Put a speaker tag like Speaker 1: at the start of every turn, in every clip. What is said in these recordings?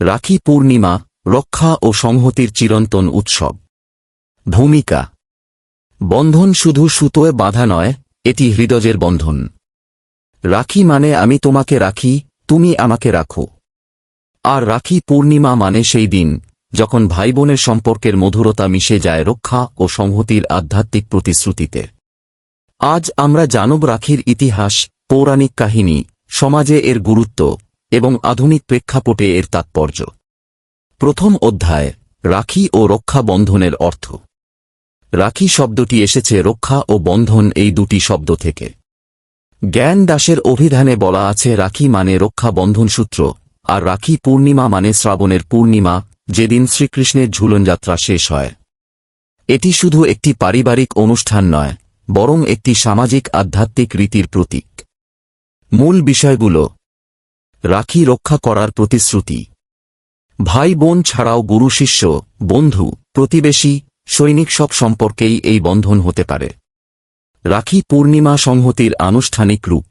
Speaker 1: রাখি পূর্ণিমা, রক্ষা ও সংহতির চিরন্তন উৎসব। ভূমিকা। বন্ধন শুধু সুতোয় বাঁধা নয়, এটি হৃদয়ের বন্ধন। রাখি মানে আমি তোমাকে রাখি, তুমি আমাকে রাখো। আর রাখি পূর্ণিমা মানে সেই দিন, যখন ভাই বোনের সম্পর্কের মধুরতা মিশে যায় রক্ষা ও সংহতির আধ্যাত্মিক প্রতিশ্রুতিতে। আজ আমরা জানব রাখির ইতিহাস, পৌরাণিক কাহিনী, সমাজে এর গুরুত্ব এবং আধুনিক প্রেক্ষাপটে এর তাৎপর্য। প্রথম অধ্যায়, রাখি ও রক্ষা বন্ধনের অর্থ। রাখি শব্দটি এসেছে রক্ষা ও বন্ধন এই দুটি শব্দ থেকে। জ্ঞান দাসের অভিধানে বলা আছে রাখি মানে রক্ষা বন্ধন সূত্র, আর রাখি পূর্ণিমা মানে শ্রাবণের পূর্ণিমা, যেদিন শ্রীকৃষ্ণের ঝুলনযাত্রা শেষ হয়। এটি শুধু একটি পারিবারিক অনুষ্ঠান নয়, বরং একটি সামাজিক আধ্যাত্মিক রীতির প্রতীক। মূল বিষয়গুলো রাখি রক্ষা করার প্রতিশ্রুতি। ভাই বোন ছাড়াও গুরু শিষ্য, বন্ধু, প্রতিবেশী, সৈনিক সব সম্পর্কেই এই বন্ধন হতে পারে। রাখি পূর্ণিমা সংহতির আনুষ্ঠানিক রূপ।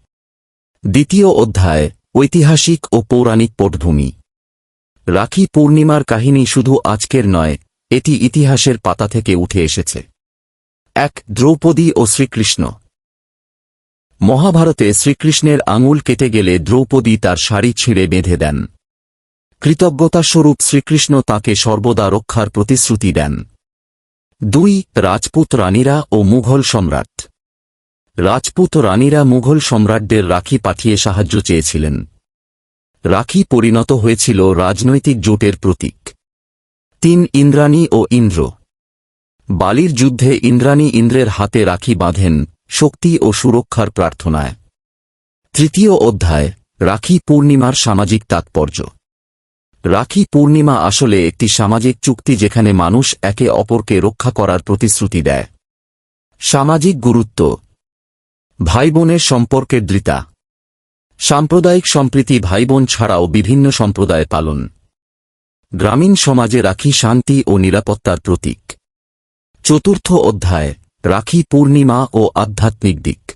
Speaker 1: দ্বিতীয় অধ্যায়, ঐতিহাসিক ও পৌরাণিক পটভূমি। রাখি পূর্ণিমার কাহিনী শুধু আজকের নয়, এটি ইতিহাসের পাতা থেকে উঠে এসেছে। এক দ্রৌপদী ও শ্রীকৃষ্ণ। মহাভারতে শ্রীকৃষ্ণের আঙুল কেটে গেলে দ্রৌপদী তার শাড়ি ছিঁড়ে বেঁধে দেন। কৃতজ্ঞতাস্বরূপ শ্রীকৃষ্ণ তাকে সর্বদা রক্ষার প্রতিশ্রুতি দেন। দুই, রাজপুত রানীরা ও মুঘল সম্রাট। রাজপুত রানীরা মুঘল সম্রাটদের রাখি পাঠিয়ে সাহায্য চেয়েছিলেন। রাখি পরিণত হয়েছিল রাজনৈতিক জোটের প্রতীক। তিন, ইন্দ্রাণী ও ইন্দ্র। বালির যুদ্ধে ইন্দ্রাণী ইন্দ্রের হাতে রাখি বাঁধেন শক্তি ও সুরক্ষার প্রার্থনায়। তৃতীয় অধ্যায়, রাখি পূর্ণিমার সামাজিক তাৎপর্য। রাখি পূর্ণিমা আসলে একটি সামাজিক চুক্তি যেখানে মানুষ একে অপরকে রক্ষা করার প্রতিশ্রুতি দেয়। সামাজিক গুরুত্ব। ভাই বোনের সম্পর্কের দৃতা সাম্প্রদায়িক সম্প্রীতি ভাইবোন ছাড়াও বিভিন্ন সম্প্রদায় পালন। গ্রামীণ সমাজে রাখি শান্তি ও নিরাপত্তার প্রতীক। চতুর্থ অধ্যায় রাখি পূর্ণিমা ও আধ্যাত্মিক দিক।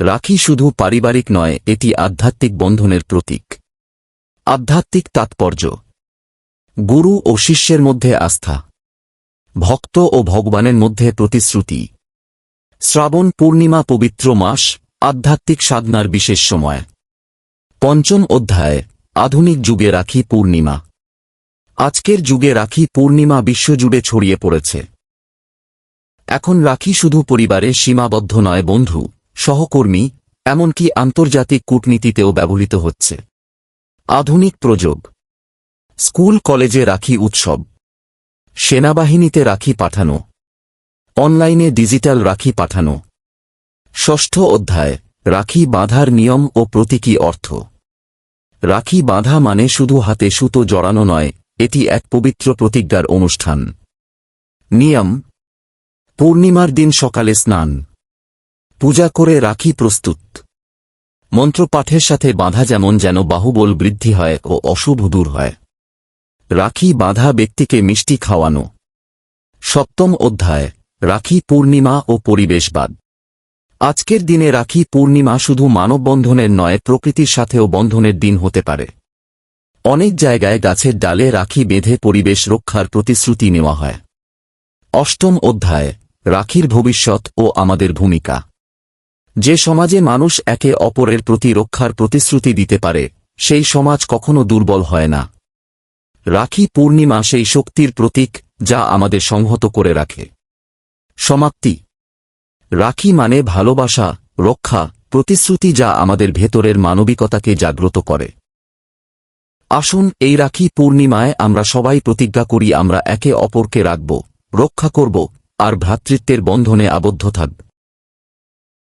Speaker 1: রাখি শুধু পারিবারিক নয়, এটি আধ্যাত্মিক বন্ধনের প্রতীক। আধ্যাত্মিক তাৎপর্য। গুরু ও শিষ্যের মধ্যে আস্থা। ভক্ত ও ভগবানের মধ্যে প্রতিশ্রুতি। শ্রাবণ পূর্ণিমা পবিত্র মাস, আধ্যাত্মিক সাধনার বিশেষ সময়। পঞ্চম অধ্যায়, আধুনিক যুগে রাখি পূর্ণিমা। আজকের যুগে রাখি পূর্ণিমা বিশ্বজুড়ে ছড়িয়ে পড়েছে। এখন রাখি শুধু পরিবারে সীমাবদ্ধ নয় বন্ধু, সহকর্মী, এমনকি আন্তর্জাতিক কূটনীতিতেও ব্যবহৃত হচ্ছে। আধুনিক প্রযোগ। স্কুল, কলেজে রাখি উৎসব। সেনাবাহিনীতে রাখি পাঠানো। অনলাইনে ডিজিটাল রাখি পাঠানো। ষষ্ঠ অধ্যায়, রাখি বাঁধার নিয়ম ও প্রতীকী অর্থ। রাখি বাঁধা মানে শুধু হাতে সুতো জড়ানো নয়, এটি এক পবিত্র প্রতিজ্ঞার অনুষ্ঠান। নিয়ম পূর্ণিমার দিন সকালে স্নান। পূজা করে রাখি প্রস্তুত। মন্ত্রপাঠের সাথে বাঁধা যেমন যেন বাহুবল বৃদ্ধি হয় ও অশুভ দূর হয়। রাখি বাঁধা ব্যক্তিকে মিষ্টি খাওয়ানো। সপ্তম অধ্যায়, রাখি পূর্ণিমা ও পরিবেশবাদ। আজকের দিনে রাখি পূর্ণিমা শুধু মানববন্ধনের নয়, প্রকৃতির সাথেও বন্ধনের দিন হতে পারে। অনেক জায়গায় গাছের ডালে রাখি বেঁধে পরিবেশ রক্ষার প্রতিশ্রুতি নেওয়া হয়। অষ্টম অধ্যায় রাখির ভবিষ্যৎ ও আমাদের ভূমিকা। যে সমাজে মানুষ একে অপরের প্রতি রক্ষার প্রতিশ্রুতি দিতে পারে, সেই সমাজ কখনো দুর্বল হয় না। রাখি পূর্ণিমা সেই শক্তির প্রতীক যা আমাদের সংহত করে রাখে। সমাপ্তি। রাখি মানে ভালোবাসা, রক্ষা, প্রতিশ্রুতি যা আমাদের ভেতরের মানবিকতাকে জাগ্রত করে। আসুন এই রাখি পূর্ণিমায় আমরা সবাই প্রতিজ্ঞা করি আমরা একে অপরকে রাখব, রক্ষা করব আর ভ্রাতৃত্বের বন্ধনে আবদ্ধ থাকব